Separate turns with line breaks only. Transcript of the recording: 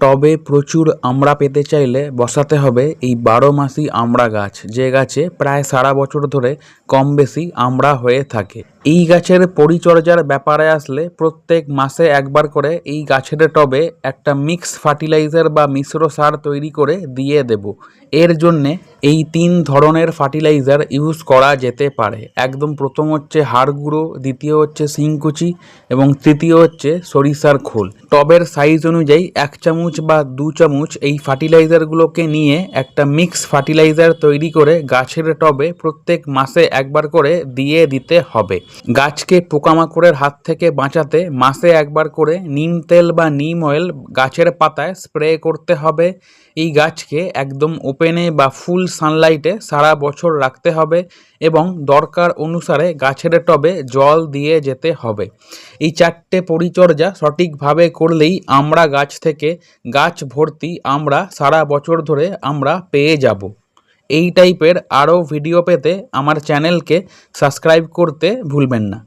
টবে প্রচুর আমড়া পেতে চাইলে বসাতে হবে এই বারো মাসি আমড়া গাছ। যে গাছে প্রায় সারা বছর ধরে কম বেশি আমড়া হয়ে থাকে। এই গাছের পরিচর্যার ব্যাপারে আসলে প্রত্যেক মাসে একবার করে এই গাছের টবে একটা মিক্স ফার্টিলাইজার বা মিশ্র সার তৈরি করে দিয়ে দেব। এর জন্যে এই তিন ধরনের ফার্টিলাইজার ইউজ করা যেতে পারে। একদম প্রথম হচ্ছে হাড় গুঁড়ো, দ্বিতীয় হচ্ছে শিংকুচি এবং তৃতীয় হচ্ছে সরিষার খোল। টবের সাইজ অনুযায়ী এক চামচ বা দু চামচ এই ফার্টিলাইজারগুলোকে নিয়ে একটা মিক্স ফার্টিলাইজার তৈরি করে গাছের টবে প্রত্যেক মাসে একবার করে দিয়ে দিতে হবে। গাছকে পোকামাকড়ের হাত থেকে বাঁচাতে মাসে একবার করে নিম তেল বা নিম অয়েল গাছের পাতায় স্প্রে করতে হবে। এই গাছকে একদম ওপেনে বা ফুল সানলাইটে সারা বছর রাখতে হবে এবং দরকার অনুসারে গাছের টবে জল দিয়ে যেতে হবে। এই চারটে পরিচর্যা সঠিকভাবে করলেই আমরা গাছ থেকে গাছ ভর্তি আমরা সারা বছর ধরে আমরা পেয়ে যাব। এই টাইপের আরও ভিডিও পেতে আমার চ্যানেলকে সাবস্ক্রাইব করতে ভুলবেন না।